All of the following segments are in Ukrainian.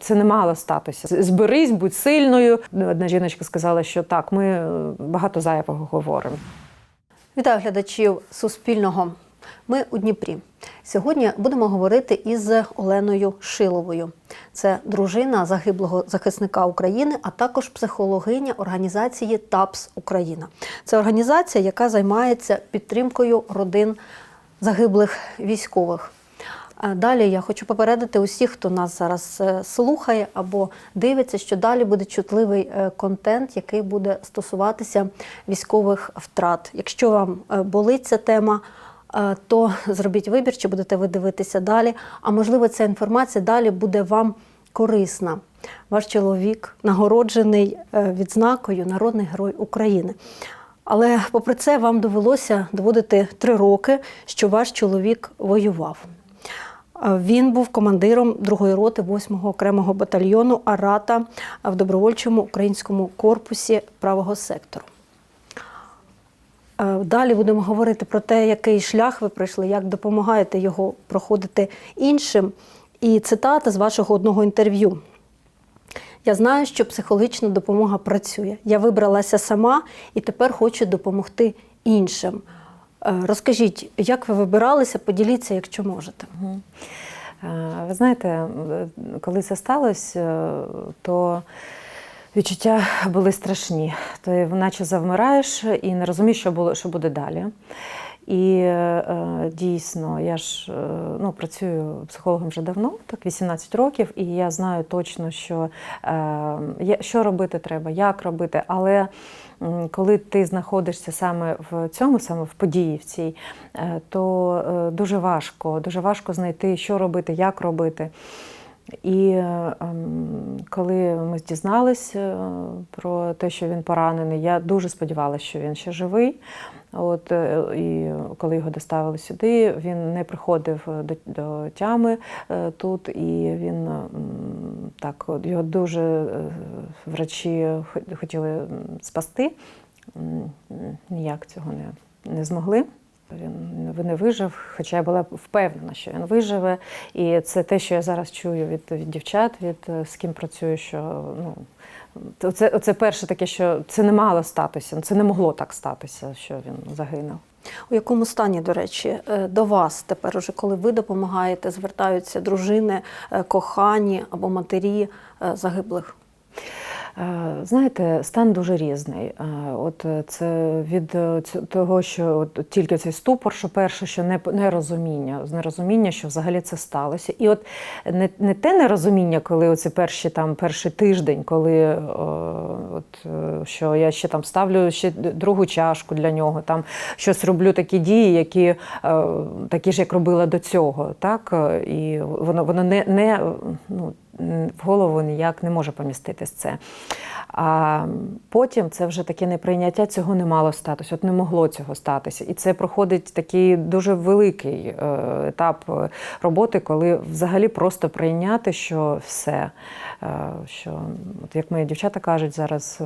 Це не мало статися. Зберись, будь сильною. Одна жіночка сказала, що так, ми е, багато зайвого говоримо. Вітаю глядачів Суспільного. Ми у Дніпрі. Сьогодні будемо говорити із Оленою Шиловою. Це дружина загиблого захисника України, а також психологиня організації ТАПС Україна. Це організація, яка займається підтримкою родин загиблих військових. Далі я хочу попередити усіх, хто нас зараз е, слухає або дивиться, що далі буде чутливий е, контент, який буде стосуватися військових втрат. Якщо вам е, болить ця тема, то зробіть вибір, чи будете ви дивитися далі. А можливо, ця інформація далі буде вам корисна. Ваш чоловік нагороджений відзнакою Народний герой України. Але попри це вам довелося доводити три роки, що ваш чоловік воював. Він був командиром другої роти 8-го окремого батальйону Арата в добровольчому українському корпусі правого сектору. Е, Далі будемо говорити про те, який шлях ви пройшли, як допомагаєте його проходити іншим. І цитата з вашого одного інтерв'ю. Я знаю, що психологічна допомога працює. Я вибралася сама і тепер хочу допомогти іншим. Е, Розкажіть, як ви вибиралися, поділіться, якщо можете. Е, Ви знаєте, е, коли це сталося, то відчуття були страшні. Ти наче завмираєш і не розумієш, що було, що буде далі. І е, дійсно, я ж е, ну, працюю психологом вже давно, так 18 років, і я знаю точно, що, е, що робити треба, як робити. Але коли ти знаходишся саме в цьому, саме в події в цій, е, то е, дуже важко, дуже важко знайти, що робити, як робити. І ем, коли ми дізналися е, про те, що він поранений, я дуже сподівалася, що він ще живий. От, е, і коли його доставили сюди, він не приходив до, до тями е, тут, і він м, так, його дуже врачі хотіли спасти. Ніяк цього не, не змогли. Він не вижив, хоча я була впевнена, що він виживе. І це те, що я зараз чую від, від дівчат, від е, з ким працюю, що ну. Це, це перше таке, що це не мало статися, це не могло так статися, що він загинув. У якому стані, до речі, е, до вас тепер, уже коли ви допомагаєте, звертаються дружини, е, кохані або матері загиблих? Е, Знаєте, стан дуже різний. Е, От е, це від того, що от тільки цей ступор, що перше, що не нерозуміння, нерозуміння, що взагалі це сталося. І от не, не те нерозуміння, коли оці перші там перший тиждень, коли от що я ще там ставлю ще другу чашку для нього, там щось роблю такі дії, які такі ж, як робила до цього, так і воно воно не, не ну в голову ніяк не може поміститись це. А потім це вже таке неприйняття, цього не мало статися, от не могло цього статися. І це проходить такий дуже великий е, етап е, роботи, коли взагалі просто прийняти, що все. е, Що, от як мої дівчата кажуть зараз,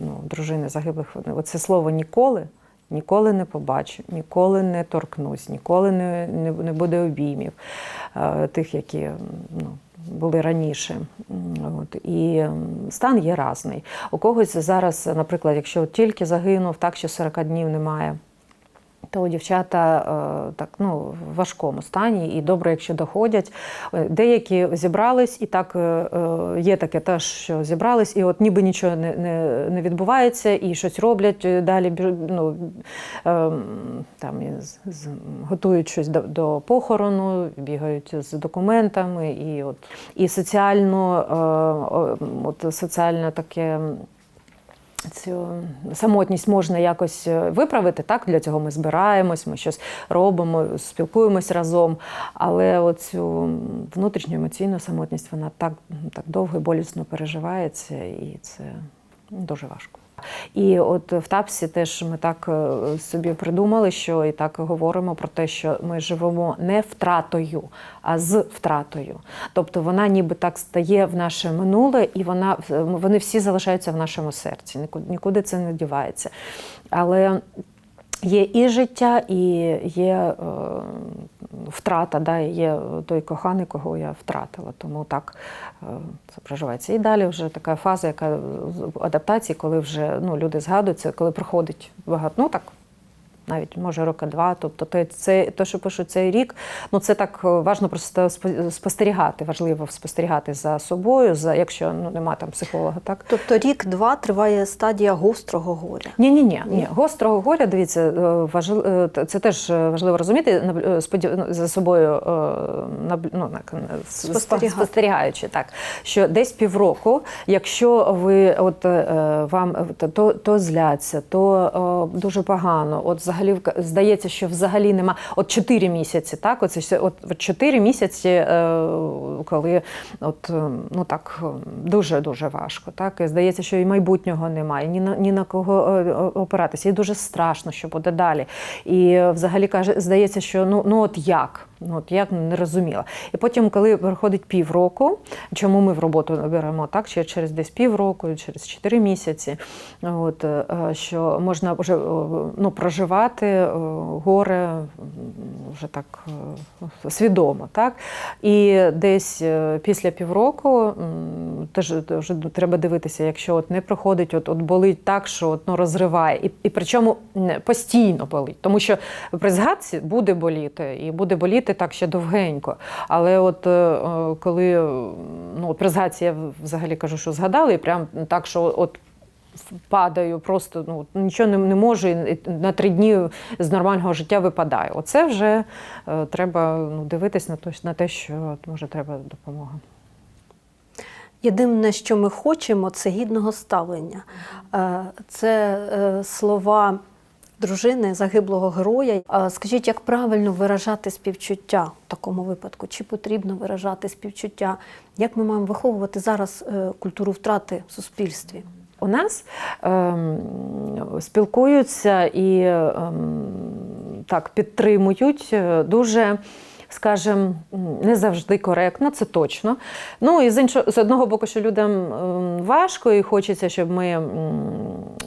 ну, дружини загиблих, оце слово ніколи. Ніколи не побачу, ніколи не торкнусь, ніколи не, не, не буде обіймів тих, які ну, були раніше. От. І стан є разний. У когось зараз, наприклад, якщо тільки загинув, так що 40 днів немає. То дівчата е, так ну в важкому стані, і добре, якщо доходять. Е, Деякі зібрались, і так е, є таке теж, що зібрались, і от ніби нічого не, не, не відбувається, і щось роблять далі. Ну, е, там готують щось до, до похорону, бігають з документами, і от і соціально, от соціально таке. Цю самотність можна якось е, виправити. Так, для цього ми збираємось, ми щось робимо, спілкуємось разом. Але оцю внутрішню емоційну самотність вона так, так довго і болісно переживається, і це дуже важко. І от в ТАПСі теж ми так е, собі придумали, що і так говоримо про те, що ми живемо не втратою, а з втратою. Тобто вона ніби так стає в наше минуле, і вона вони всі залишаються в нашому серці. Нікуди, нікуди це не дівається. Але Є і життя, і є е, втрата, да, є той коханий, кого я втратила. Тому так е, це проживається. І далі вже така фаза, яка адаптації, коли вже ну, люди згадуються, коли проходить багато, ну так. Навіть може роки два. Тобто, те, це те, що пишуть цей рік, ну це так е, важно просто спостерігати. Важливо спостерігати за собою, за якщо ну нема там психолога, так Тобто рік-два триває стадія гострого горя. ні, ні, ні, ні. Гострого горя, дивіться, е, важли- е, це теж важливо розуміти, ну, за собою ну, так, е, спостерігаючи, так, що десь півроку, якщо ви от вам то, то зляться, то дуже погано. От взагалі вка- здається, що взагалі нема. От 4 місяці, так, оце от 4 місяці, е, коли от е, ну так дуже дуже важко. Так і здається, що і майбутнього немає, ні на ні на кого е, опиратися. І дуже страшно, що буде далі. І е, взагалі каже, здається, що ну ну от як. Ну, от як не розуміла. І потім, коли проходить півроку, чому ми в роботу беремо так, чи через десь півроку, через 4 місяці, от, е, що можна вже ну, проживати е, горе вже так е, свідомо. Так? І десь після півроку теж вже треба дивитися, якщо от не проходить, от, от болить так, що от, ну, розриває. І, і причому постійно болить. Тому що при згадці буде боліти, і буде боліти так ще довгенько. Але от е, е, коли е, ну, от при я взагалі кажу, що згадали, і прям так, що от падаю, просто ну, нічого не, не можу, і на три дні з нормального життя випадаю. Оце вже е, треба ну, дивитись на, то, на те, що може треба допомога. Єдине, що ми хочемо, це гідного ставлення. Це слова дружини загиблого героя. Скажіть, як правильно виражати співчуття в такому випадку? Чи потрібно виражати співчуття? Як ми маємо виховувати зараз е, культуру втрати в суспільстві? У нас ем, спілкуються і ем, так підтримують е, дуже. Скажем, не завжди коректно, це точно. Ну і з іншого з одного боку, що людям ем, важко, і хочеться, щоб ми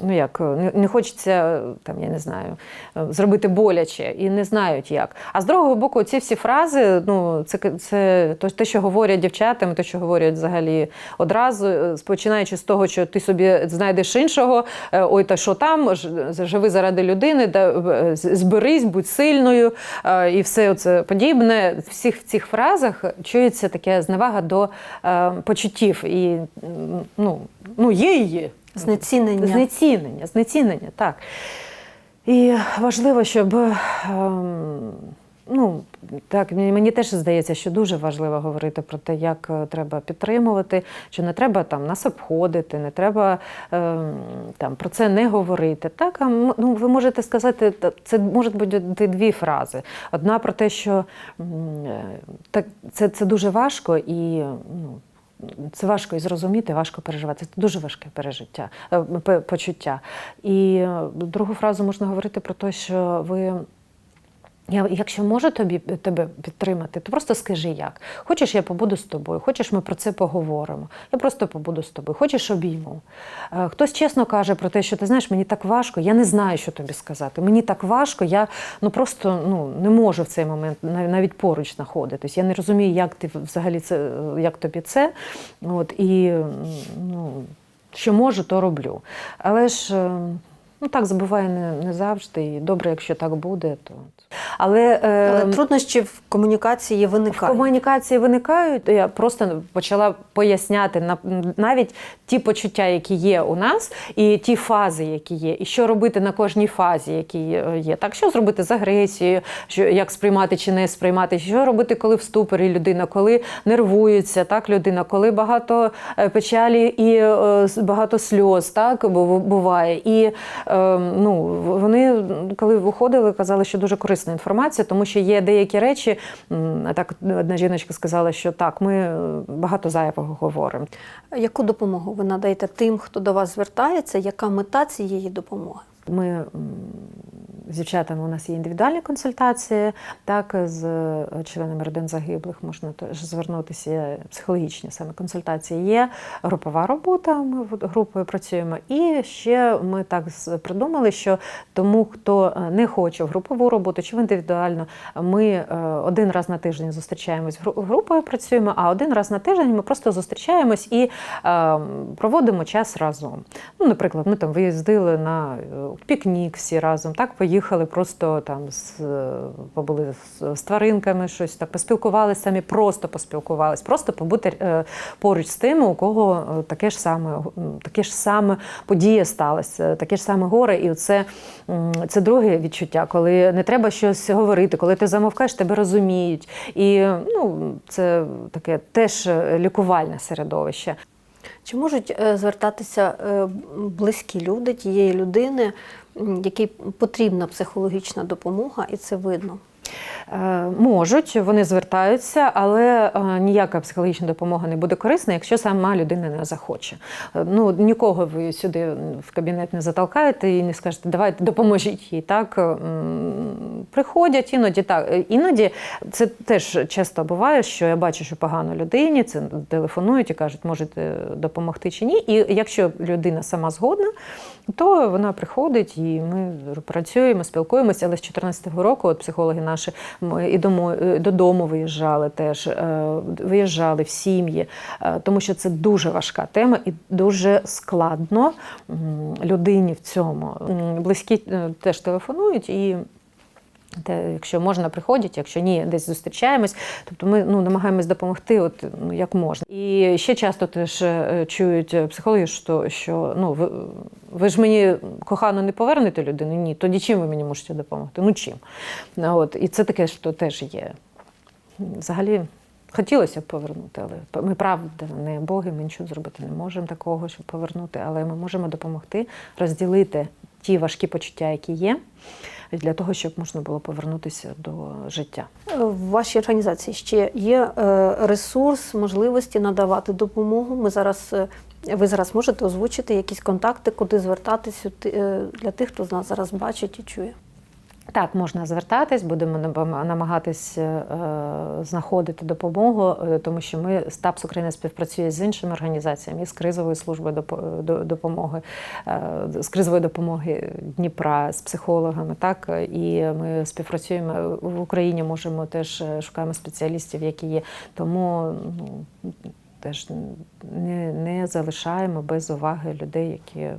ну як не, не хочеться там, я не знаю, е, зробити боляче і не знають як. А з другого боку, ці всі фрази, ну це, це те, що говорять дівчатам, те, що говорять взагалі одразу, е, починаючи з того, що ти собі знайдеш іншого, е, ой, та що там, живи заради людини, да, е, зберись, будь сильною е, і все це подібне. В всіх цих фразах чується таке зневага до е, почуттів. І ну, ну, є і. Знецінення. Знецінення, знецінення, так. І важливо, щоб. ем, Ну, так, мені теж здається, що дуже важливо говорити про те, як е, треба підтримувати, що не треба там нас обходити, не треба ем, там про це не говорити. Так, а ну, ви можете сказати, це можуть бути дві фрази. Одна про те, що е, так, це, це дуже важко і ну, це важко і зрозуміти, важко переживати. Це дуже важке пережиття, е, почуття. І е, другу фразу можна говорити про те, що ви. Я, якщо можу тобі тебе підтримати, то просто скажи як. Хочеш, я побуду з тобою, хочеш, ми про це поговоримо. Я просто побуду з тобою, хочеш обійму. Е, Хтось чесно каже про те, що ти знаєш, мені так важко, я не знаю, що тобі сказати. Мені так важко, я ну просто ну, не можу в цей момент нав- навіть поруч знаходитись. Я не розумію, як ти взагалі це, як тобі це. От, і ну, що можу, то роблю. Але ж. Е, Ну так забуває не, не завжди, і добре, якщо так буде, то але, е, Але труднощі в комунікації в комунікації виникають. Я просто почала поясняти на- навіть ті почуття, які є у нас, і ті фази, які є, і що робити на кожній фазі, які є. Так, що зробити з агресією, що як сприймати чи не сприймати, що робити, коли в ступорі людина, коли нервується, так людина, коли багато е, печалі і е, багато сльоз, так бу- буває. І е, ну, вони, коли виходили, казали, що дуже корисна інформація, тому що є деякі речі. Так, одна жіночка сказала, що так, ми е, багато зайвого говоримо. Яку допомогу ви надаєте тим, хто до вас звертається? Яка мета цієї допомоги? Ми з дівчатами у нас є індивідуальні консультації, так з членами родин загиблих можна теж звернутися. Психологічні саме консультації є групова робота. Ми групою працюємо. І ще ми так придумали, що тому, хто е, не хоче в групову роботу чи в індивідуальну, ми е, один раз на тиждень зустрічаємось групою, працюємо, а один раз на тиждень ми просто зустрічаємось і е, проводимо час разом. Ну, наприклад, ми там виїздили на е, пікнік всі разом, так поїхали просто там з е, побули з, тваринками, щось так поспілкувалися самі, просто поспілкувались, просто побути е, поруч з тими, у кого е, таке ж саме таке ж саме подія сталася, таке ж саме горе. І це, це друге відчуття, коли не треба щось говорити, коли ти замовкаєш, тебе розуміють. І ну, це таке теж лікувальне середовище. Чи можуть е, звертатися е, близькі люди тієї людини, якій потрібна психологічна допомога, і це видно? Е, Можуть, вони звертаються, але е, ніяка психологічна допомога не буде корисна, якщо сама людина не захоче. Е, Ну, нікого ви сюди в кабінет не затолкаєте і не скажете, давайте допоможіть їй. Так приходять іноді так. Іноді це теж часто буває, що я бачу, що погано людині, це телефонують і кажуть, можете допомогти чи ні. І якщо людина сама згодна, то вона приходить і ми працюємо, спілкуємося. Але з 2014 року от психологи наші ми і е, додому виїжджали теж, е, виїжджали в сім'ї, е, тому що це дуже важка тема і дуже складно людині в цьому. Близькі теж телефонують і. Те, якщо можна, приходять, якщо ні, десь зустрічаємось. Тобто ми ну, намагаємось допомогти, от, ну, як можна. І ще часто теж е, чують е, психологи, що, що ну, ви, ви ж мені кохано не повернете людину? Ні, тоді чим ви мені можете допомогти? Ну чим? От, і це таке, що теж є. Взагалі. Хотілося б повернути, але ми правда не боги, ми нічого зробити не можемо такого, щоб повернути, але ми можемо допомогти розділити ті важкі почуття, які є, для того, щоб можна було повернутися до життя. Е, В вашій організації ще є е, ресурс, можливості надавати допомогу. Ми зараз, е, ви зараз можете озвучити якісь контакти, куди звертатися для тих, хто з нас зараз бачить і чує. Так, можна звертатись, будемо намагатись е, знаходити допомогу, е, тому що ми СТАПС Україна співпрацює з іншими організаціями, з кризовою службою допомоги, е, з кризової допомоги Дніпра, з психологами. Так і ми співпрацюємо в Україні. Можемо теж е, шукаємо спеціалістів, які є. Тому ну. Теж не, не залишаємо без уваги людей, які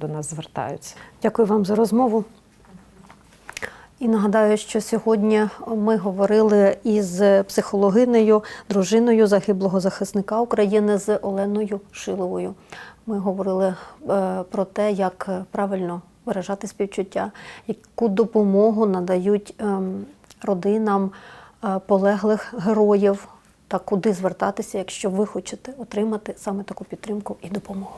до нас звертаються. Дякую вам за розмову. І нагадаю, що сьогодні ми говорили із психологинею, дружиною загиблого захисника України з Оленою Шиловою. Ми говорили е, про те, як правильно виражати співчуття, яку допомогу надають ем, родинам е, полеглих героїв та куди звертатися, якщо ви хочете отримати саме таку підтримку і допомогу.